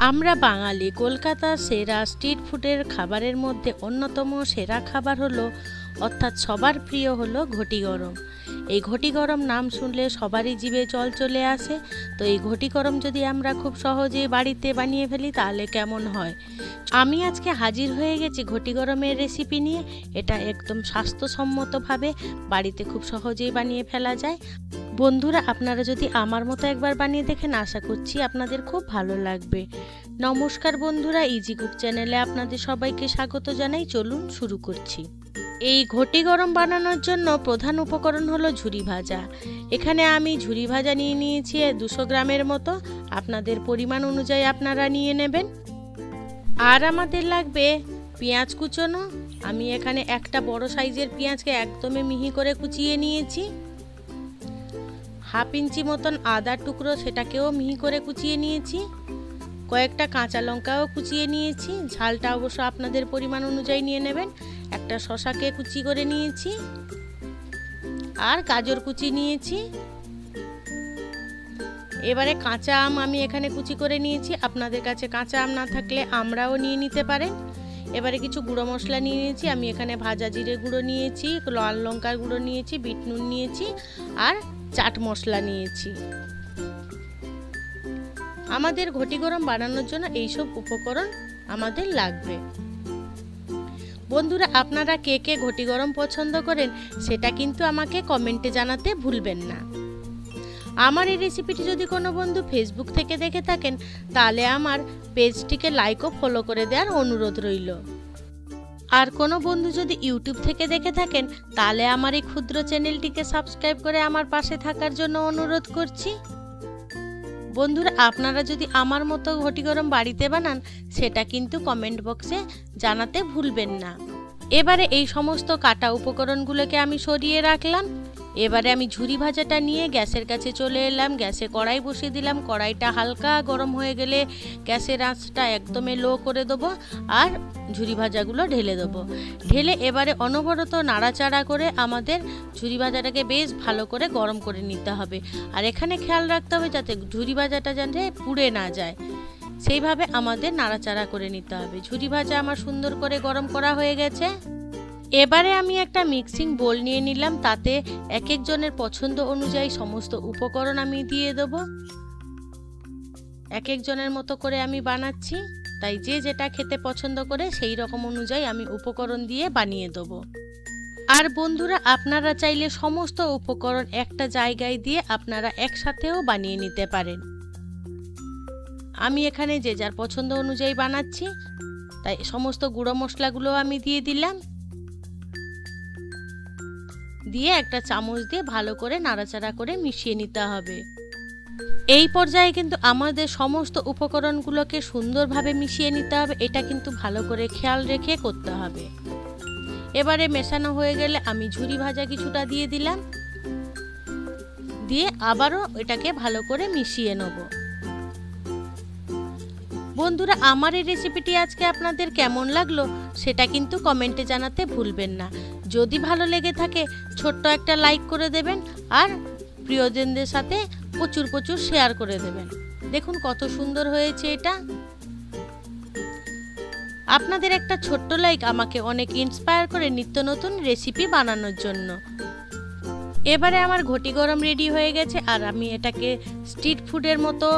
আমরা বাঙালি কলকাতার সেরা স্ট্রিট ফুডের খাবারের মধ্যে অন্যতম সেরা খাবার হলো অর্থাৎ সবার প্রিয় হলো ঘটি গরম। এই ঘটি গরম নাম শুনলে সবারই জিভে জল চলে আসে। তো এই ঘটি গরম যদি আমরা খুব সহজে বাড়িতে বানিয়ে ফেলি, তাহলে কেমন হয়? আমি আজকে হাজির হয়ে গেছি ঘটি গরমের রেসিপি নিয়ে। এটা একদম স্বাস্থ্যসম্মতভাবে বাড়িতে খুব সহজেই বানিয়ে ফেলা যায়। বন্ধুরা, আপনারা যদি আমার মতো একবার বানিয়ে দেখেন, আশা করছি আপনাদের খুব ভালো লাগবে। নমস্কার বন্ধুরা ইজি কুক চ্যানেলে আপনাদের সবাইকে স্বাগত জানাই। চলুন শুরু করছি। এই ঘটি গরম বানানোর জন্য প্রধান উপকরণ হলো ঝুরি ভাজা। এখানে আমি ঝুরি ভাজা নিয়ে নিয়েছি দুশো গ্রামের মতো। আপনাদের পরিমাণ অনুযায়ী আপনারা নিয়ে নেবেন। আর আমাদের লাগবে পেঁয়াজ কুচোনো। আমি এখানে একটা বড় সাইজের পেঁয়াজকে একদমই মিহি করে কুচিয়ে নিয়েছি। হাফ ইঞ্চি মতন আদার টুকরো সেটাকেও মিহি করে কুচিয়ে নিয়েছি। কয়েকটা কাঁচা লঙ্কাও কুচিয়ে নিয়েছি। ঝালটা অবশ্য আপনাদের পরিমাণ অনুযায়ী নিয়ে নেবেন। একটা শশাকে কুচি করে নিয়েছি। আর গাজর কুচি নিয়েছি। এবারে কাঁচা আম আমি এখানে কুচি করে নিয়েছি। আপনাদের কাছে কাঁচা আম না থাকলে আমরাও নিয়ে নিতে পারেন। এবারে কিছু গুঁড়ো মশলা নিয়ে নিয়েছি। আমি এখানে ভাজা জিরে গুঁড়ো নিয়েছি, লাল লঙ্কার গুঁড়ো নিয়েছি বিট নুন নিয়েছি, আর চাট মশলা নিয়েছি। আমাদের ঘটি গরম বানানোর জন্য এইসব উপকরণ আমাদের লাগবে। বন্ধুরা, আপনারা কে কে ঘটি গরম পছন্দ করেন, সেটা কিন্তু আমাকে কমেন্টে জানাতে ভুলবেন না। আমার এই রেসিপিটি যদি কোনো বন্ধু ফেসবুক থেকে দেখে থাকেন, তাহলে আমার পেজটিকে লাইক ও ফলো করে দেওয়ার অনুরোধ রইল। আর কোনো বন্ধু যদি ইউটিউব থেকে দেখে থাকেন, তাহলে আমার এই ক্ষুদ্র চ্যানেলটিকে সাবস্ক্রাইব করে আমার পাশে থাকার জন্য অনুরোধ করছি। বন্ধুরা, আপনারা যদি আমার মতো ঘটি গরম বাড়িতে বানান, সেটা কিন্তু কমেন্ট বক্সে জানাতে ভুলবেন না। এবারে এই সমস্ত কাটা উপকরণগুলোকে আমি সরিয়ে রাখলাম। এবারে আমি ঝুরি ভাজাটা নিয়ে গ্যাসের কাছে চলে এলাম। গ্যাসে কড়াই বসিয়ে দিলাম। কড়াইটা হালকা গরম হয়ে গেলে গ্যাসের আঁচটা একদমই লো করে দেবো আর ঝুরি ভাজাগুলো ঢেলে দেবো। ঢেলে এবারে অনবরত নাড়াচাড়া করে আমাদের ঝুরি ভাজাটাকে বেশ ভালো করে গরম করে নিতে হবে। আর এখানে খেয়াল রাখতে হবে যাতে ঝুরি ভাজাটা যাতে পুড়ে না যায়। সেইভাবে আমাদের নাড়াচাড়া করে নিতে হবে। ঝুরি ভাজা আমার সুন্দর করে গরম করা হয়ে গেছে। এবারে আমি একটা মিক্সিং বোল নিয়ে নিলাম, তাতে এক একজনের পছন্দ অনুযায়ী সমস্ত উপকরণ আমি দিয়ে দেব। এক একজনের মতো করে আমি বানাচ্ছি, তাই যে যেটা খেতে পছন্দ করে সেই রকম অনুযায়ী আমি উপকরণ দিয়ে বানিয়ে দেব। আর বন্ধুরা, আপনারা চাইলে সমস্ত উপকরণ একটা জায়গায় দিয়ে আপনারা একসাথেও বানিয়ে নিতে পারেন। আমি এখানে যে যার পছন্দ অনুযায়ী বানাচ্ছি, তাই সমস্ত গুঁড়ো মশলাগুলো আমি দিয়ে দিলাম। দিয়ে একটা চামচ দিয়ে ভালো করে নাড়াচাড়া করে মিশিয়ে নিতে হবে। এই পর্যায়ে কিন্তু আমাদের সমস্ত উপকরণগুলোকে সুন্দরভাবে মিশিয়ে নিতে হবে। এটা কিন্তু ভালো করে খেয়াল রেখে করতে হবে। এবারে মেশানো হয়ে গেলে আমি ঝুরি ভাজা কিছুটা দিয়ে দিলাম। দিয়ে আবারও এটাকে ভালো করে মিশিয়ে নেব। বন্ধুরা, আমার এই রেসিপিটি আজকে আপনাদের কেমন লাগল সেটা কিন্তু কমেন্টে জানাতে ভুলবেন না। যদি ভালো লেগে থাকে, ছোট্ট একটা লাইক করে দেবেন আর প্রিয়জনদের সাথে প্রচুর প্রচুর শেয়ার করে দেবেন। দেখুন কত সুন্দর হয়েছে এটা। আপনাদের একটা ছোট্ট লাইক আমাকে অনেক ইন্সপায়ার করে নিত্য নতুন রেসিপি বানানোর জন্য। এবারে আমার ঘটি গরম রেডি হয়ে গেছে আর আমি এটাকে স্ট্রিট ফুডের মতো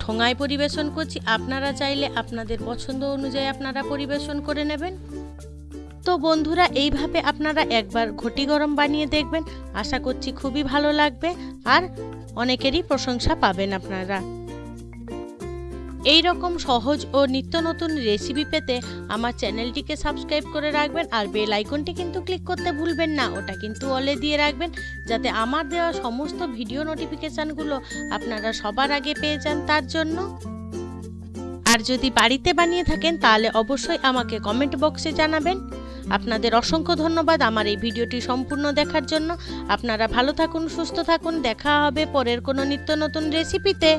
ঠোঙায় পরিবেশন করছি, আপনারা চাইলে আপনাদের পছন্দ অনুযায়ী আপনারা পরিবেশন করে নেবেন। তো বন্ধুরা, এইভাবে আপনারা একবার ঘটি গরম বানিয়ে দেখবেন। আশা করছি খুবই ভালো লাগবে আর অনেকেরই প্রশংসা পাবেন আপনারা। এই রকম সহজ ও নিত্য নতুন রেসিপি পেতে আমার চ্যানেলটিকে সাবস্ক্রাইব করে রাখবেন আর বেল আইকনটি কিন্তু ক্লিক করতে ভুলবেন না। ওটা কিন্তু অলে দিয়ে রাখবেন যাতে আমার দেওয়া সমস্ত ভিডিও নোটিফিকেশানগুলো আপনারা সবার আগে পেয়ে যান তার জন্য। আর যদি বাড়িতে বানিয়ে থাকেন তাহলে অবশ্যই আমাকে কমেন্ট বক্সে জানাবেন। আপনাদের অসংখ্য ধন্যবাদ আমার এই ভিডিওটি সম্পূর্ণ দেখার জন্য। আপনারা ভালো থাকুন, সুস্থ থাকুন। দেখা হবে পরের কোনো নিত্য নতুন রেসিপিতে